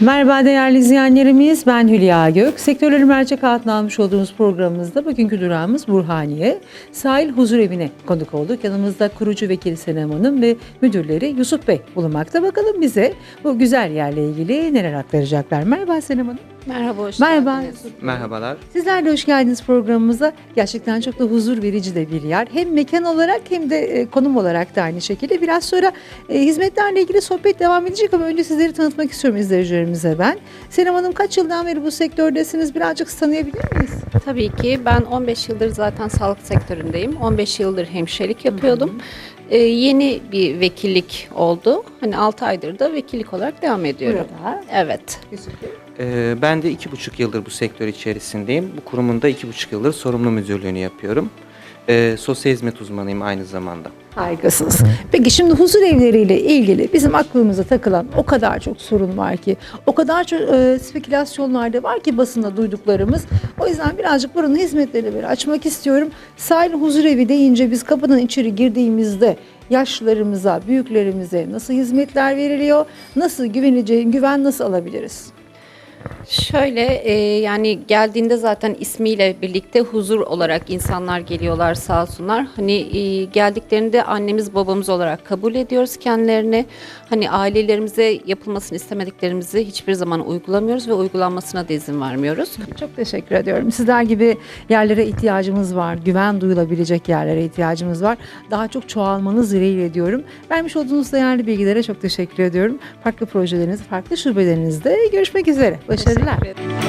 Merhaba değerli izleyenlerimiz. Ben Hülya Gök. Sektörleri mercek altına almış olduğumuz programımızda bugünkü durağımız Burhaniye. Sahil Huzur Evi'ne konuk olduk. Yanımızda kurucu vekili Senem Hanım ve müdürleri Yusuf Bey bulunmakta. Bakalım bize bu güzel yerle ilgili neler aktaracaklar. Merhaba Senem Hanım. Merhaba, hoş Merhaba. geldiniz. Merhabalar. Sizler de hoş geldiniz programımıza. Gerçekten çok da huzur verici de bir yer. Hem mekan olarak hem de e, konum olarak da aynı şekilde. Biraz sonra e, hizmetlerle ilgili sohbet devam edecek ama önce sizleri tanıtmak istiyorum izleyicilerimize ben. Senem Hanım kaç yıldan beri bu sektördesiniz? Birazcık tanıyabilir miyiz? Tabii ki ben 15 yıldır zaten sağlık sektöründeyim. 15 yıldır hemşirelik yapıyordum. Ee, yeni bir vekillik oldu. Hani 6 aydır da vekillik olarak devam ediyorum. Burada. Evet. Yusuf Bey. Ee, ben de iki buçuk yıldır bu sektör içerisindeyim. Bu kurumun da iki buçuk yıldır sorumlu müdürlüğünü yapıyorum. Ee, sosyal hizmet uzmanıyım aynı zamanda. Harikasınız. Peki şimdi huzur evleriyle ilgili bizim aklımıza takılan o kadar çok sorun var ki, o kadar çok e, spekülasyonlar da var ki basında duyduklarımız. O yüzden birazcık buranın hizmetlerini böyle açmak istiyorum. Sahil huzur evi deyince biz kapıdan içeri girdiğimizde yaşlılarımıza, büyüklerimize nasıl hizmetler veriliyor, nasıl güveneceğin, güven nasıl alabiliriz? Şöyle e, yani geldiğinde zaten ismiyle birlikte huzur olarak insanlar geliyorlar sağ olsunlar. Hani e, geldiklerinde annemiz babamız olarak kabul ediyoruz kendilerini. Hani ailelerimize yapılmasını istemediklerimizi hiçbir zaman uygulamıyoruz ve uygulanmasına da izin vermiyoruz. Çok teşekkür ediyorum. Sizler gibi yerlere ihtiyacımız var. Güven duyulabilecek yerlere ihtiyacımız var. Daha çok çoğalmanız dileğiyle ediyorum. Vermiş olduğunuz değerli bilgilere çok teşekkür ediyorum. Farklı projeleriniz, farklı şubelerinizde görüşmek üzere. Başarılar. Teşekkür ederim.